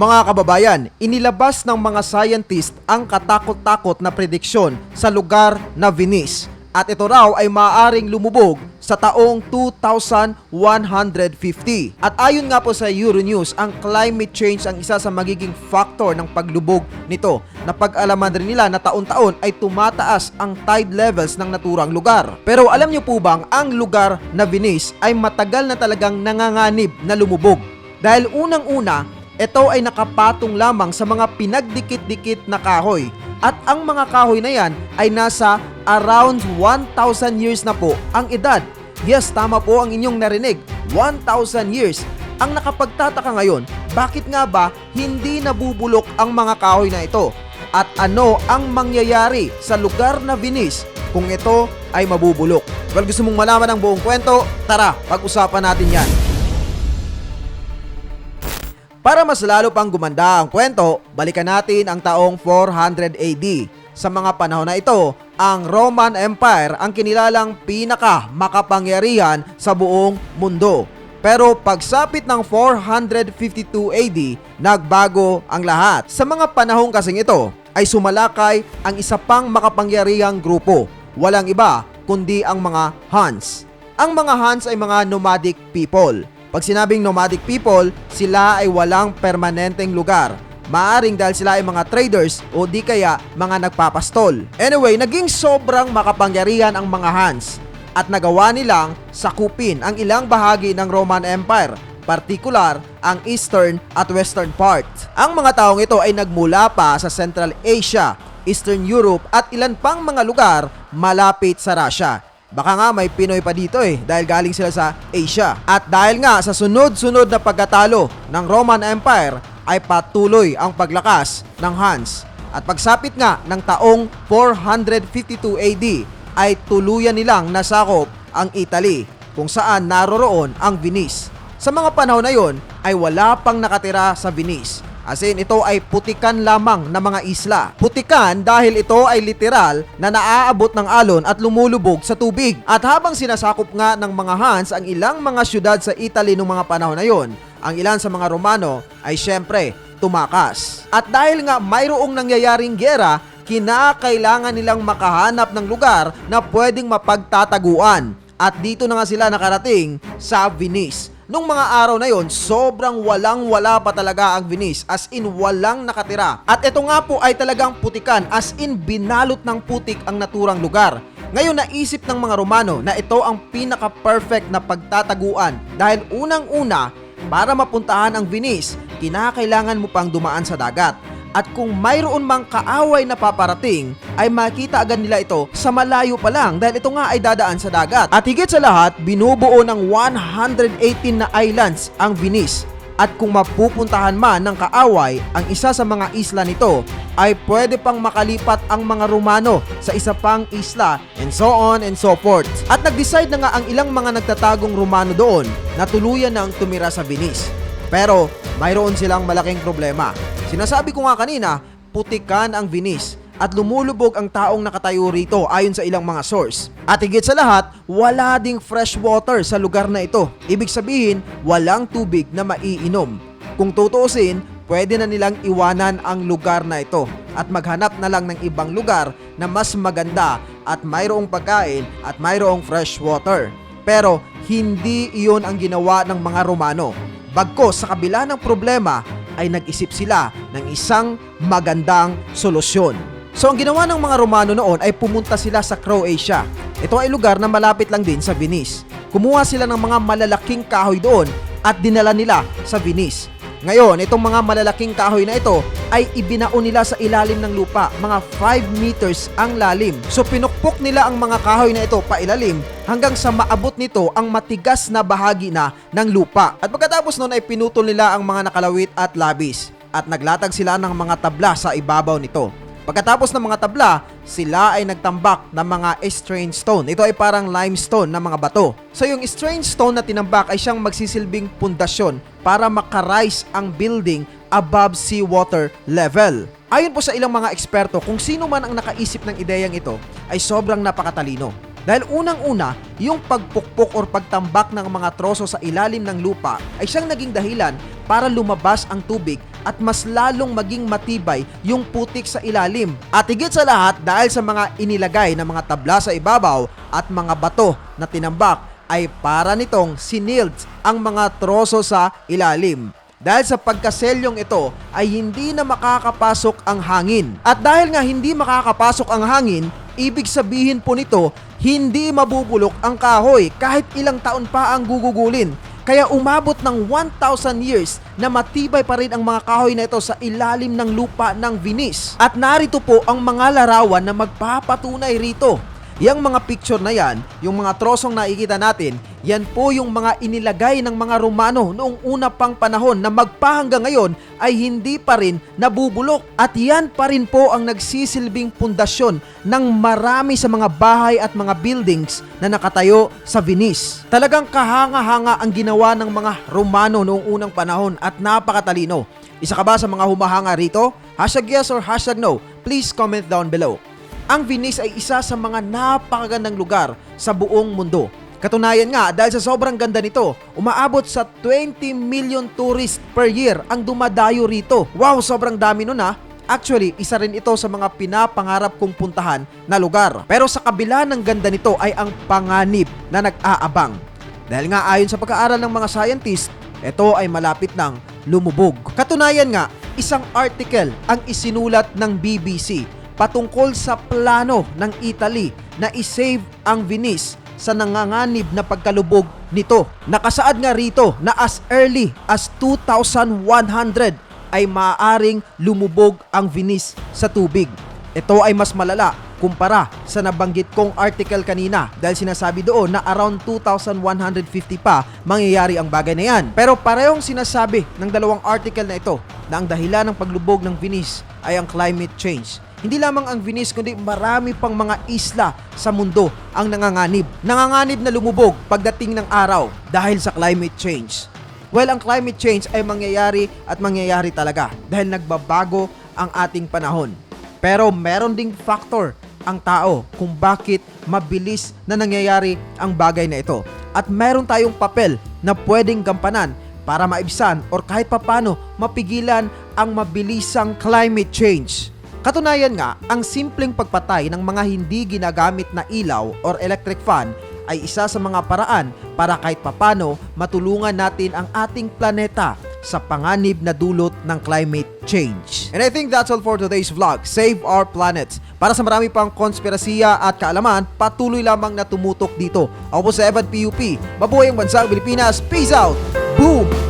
Mga kababayan, inilabas ng mga scientist ang katakot-takot na prediksyon sa lugar na Venice. At ito raw ay maaaring lumubog sa taong 2150. At ayon nga po sa Euronews, ang climate change ang isa sa magiging factor ng paglubog nito. Napag-alaman rin nila na taon-taon ay tumataas ang tide levels ng naturang lugar. Pero alam niyo po bang ang lugar na Venice ay matagal na talagang nanganganib na lumubog? Dahil unang-una, ito ay nakapatong lamang sa mga pinagdikit-dikit na kahoy. At ang mga kahoy na yan ay nasa around 1,000 years na po ang edad. Yes, tama po ang inyong narinig. 1,000 years. Ang nakapagtataka ngayon, bakit nga ba hindi nabubulok ang mga kahoy na ito? At ano ang mangyayari sa lugar na Venice kung ito ay mabubulok? Well, gusto mong malaman ang buong kwento? Tara, pag-usapan natin yan. Para mas lalo pang gumanda ang kwento, balikan natin ang taong 400 AD. Sa mga panahon na ito, ang Roman Empire ang kinilalang pinaka makapangyarihan sa buong mundo. Pero pagsapit ng 452 AD, nagbago ang lahat. Sa mga panahong kasing ito, ay sumalakay ang isa pang makapangyarihang grupo. Walang iba kundi ang mga Huns. Ang mga Huns ay mga nomadic people. Pag sinabing nomadic people, sila ay walang permanenteng lugar. Maaring dahil sila ay mga traders o di kaya mga nagpapastol. Anyway, naging sobrang makapangyarihan ang mga Huns at nagawa nilang sakupin ang ilang bahagi ng Roman Empire, partikular ang eastern at western part. Ang mga taong ito ay nagmula pa sa Central Asia, Eastern Europe at ilan pang mga lugar malapit sa Russia. Baka nga may Pinoy pa dito eh dahil galing sila sa Asia. At dahil nga sa sunod-sunod na pagkatalo ng Roman Empire ay patuloy ang paglakas ng Huns. At pagsapit nga ng taong 452 AD ay tuluyan nilang nasakop ang Italy kung saan naroroon ang Venice. Sa mga panahon na yon ay wala pang nakatira sa Venice. As in, ito ay putikan lamang na mga isla. Putikan dahil ito ay literal na naaabot ng alon at lumulubog sa tubig. At habang sinasakop nga ng mga Hans ang ilang mga syudad sa Italy noong mga panahon na yon, ang ilan sa mga Romano ay syempre tumakas. At dahil nga mayroong nangyayaring gera, kinakailangan nilang makahanap ng lugar na pwedeng mapagtataguan. At dito na nga sila nakarating sa Venice. Nung mga araw na yon, sobrang walang-wala pa talaga ang Venice, as in walang nakatira. At ito nga po ay talagang putikan, as in binalot ng putik ang naturang lugar. Ngayon naisip ng mga Romano na ito ang pinaka-perfect na pagtataguan dahil unang-una, para mapuntahan ang Venice, kinakailangan mo pang dumaan sa dagat. At kung mayroon mang kaaway na paparating, ay makita agad nila ito sa malayo pa lang dahil ito nga ay dadaan sa dagat. At higit sa lahat, binubuo ng 118 na islands ang Venice. At kung mapupuntahan man ng kaaway ang isa sa mga isla nito, ay pwede pang makalipat ang mga Romano sa isa pang isla and so on and so forth. At nag-decide na nga ang ilang mga nagtatagong Romano doon na tuluyan ng tumira sa Venice. Pero mayroon silang malaking problema. Sinasabi ko nga kanina, putikan ang Venice at lumulubog ang taong nakatayo rito ayon sa ilang mga source. At higit sa lahat, wala ding fresh water sa lugar na ito. Ibig sabihin, walang tubig na maiinom. Kung tutuusin, pwede na nilang iwanan ang lugar na ito at maghanap na lang ng ibang lugar na mas maganda at mayroong pagkain at mayroong fresh water. Pero hindi iyon ang ginawa ng mga Romano. Bagkos sa kabila ng problema ay nag-isip sila ng isang magandang solusyon. So ang ginawa ng mga Romano noon ay pumunta sila sa Croatia. Ito ay lugar na malapit lang din sa Venice. Kumuha sila ng mga malalaking kahoy doon at dinala nila sa Venice. Ngayon, itong mga malalaking kahoy na ito ay ibinaon nila sa ilalim ng lupa, mga 5 meters ang lalim. So pinukpok nila ang mga kahoy na ito pailalim hanggang sa maabot nito ang matigas na bahagi na ng lupa. At pagkatapos noon ay pinutol nila ang mga nakalawit at labis at naglatag sila ng mga tabla sa ibabaw nito. Pagkatapos ng mga tabla, sila ay nagtambak ng mga strange stone. Ito ay parang limestone na mga bato. So yung strange stone na tinambak ay siyang magsisilbing pundasyon para makarise ang building above seawater level. Ayon po sa ilang mga eksperto, kung sino man ang nakaisip ng ideyang ito ay sobrang napakatalino. Dahil unang-una, yung pagpukpok or pagtambak ng mga troso sa ilalim ng lupa ay siyang naging dahilan para lumabas ang tubig at mas lalong maging matibay yung putik sa ilalim. At higit sa lahat dahil sa mga inilagay na mga tabla sa ibabaw at mga bato na tinambak ay para nitong siniled ang mga troso sa ilalim. Dahil sa pagkaselyong ito ay hindi na makakapasok ang hangin. At dahil nga hindi makakapasok ang hangin, ibig sabihin po nito, hindi mabubulok ang kahoy kahit ilang taon pa ang gugugulin. Kaya umabot ng 1,000 years na matibay pa rin ang mga kahoy na ito sa ilalim ng lupa ng Venice. At narito po ang mga larawan na magpapatunay rito. Yang mga picture na yan, yung mga trosong nakikita natin, yan po yung mga inilagay ng mga Romano noong una pang panahon na magpahanggang ngayon ay hindi pa rin nabubulok. At yan pa rin po ang nagsisilbing pundasyon ng marami sa mga bahay at mga buildings na nakatayo sa Venice. Talagang kahanga-hanga ang ginawa ng mga Romano noong unang panahon at napakatalino. Isa ka ba sa mga humahanga rito? Hashtag yes or hashtag no? Please comment down below. Ang Venice ay isa sa mga napakagandang lugar sa buong mundo. Katunayan nga, dahil sa sobrang ganda nito, umaabot sa 20 million tourists per year ang dumadayo rito. Wow, sobrang dami nun ah. Actually, isa rin ito sa mga pinapangarap kong puntahan na lugar. Pero sa kabila ng ganda nito ay ang panganib na nag-aabang. Dahil nga ayon sa pag-aaral ng mga scientists, ito ay malapit ng lumubog. Katunayan nga, isang article ang isinulat ng BBC patungkol sa plano ng Italy na isave ang Venice sa nanganganib na pagkalubog nito. Nakasaad nga rito na as early as 2100 ay maaaring lumubog ang Venice sa tubig. Ito ay mas malala kumpara sa nabanggit kong article kanina dahil sinasabi doon na around 2,150 pa mangyayari ang bagay na yan. Pero parehong sinasabi ng dalawang article na ito na ang dahilan ng paglubog ng Venice ay ang climate change. Hindi lamang ang Venice kundi marami pang mga isla sa mundo ang nanganganib. Nanganganib na lumubog pagdating ng araw dahil sa climate change. Well, ang climate change ay mangyayari at mangyayari talaga dahil nagbabago ang ating panahon. Pero meron ding factor ang tao kung bakit mabilis na nangyayari ang bagay na ito. At meron tayong papel na pwedeng gampanan para maibsan or kahit papano mapigilan ang mabilisang climate change. Katunayan nga, ang simpleng pagpatay ng mga hindi ginagamit na ilaw or electric fan ay isa sa mga paraan para kahit papano matulungan natin ang ating planeta sa panganib na dulot ng climate change. And I think that's all for today's vlog, Save Our Planet. Para sa marami pang konspirasiya at kaalaman, patuloy lamang na tumutok dito. Ako po sa Evan PUP. Mabuhay ang bansang Pilipinas. Peace out! Boom!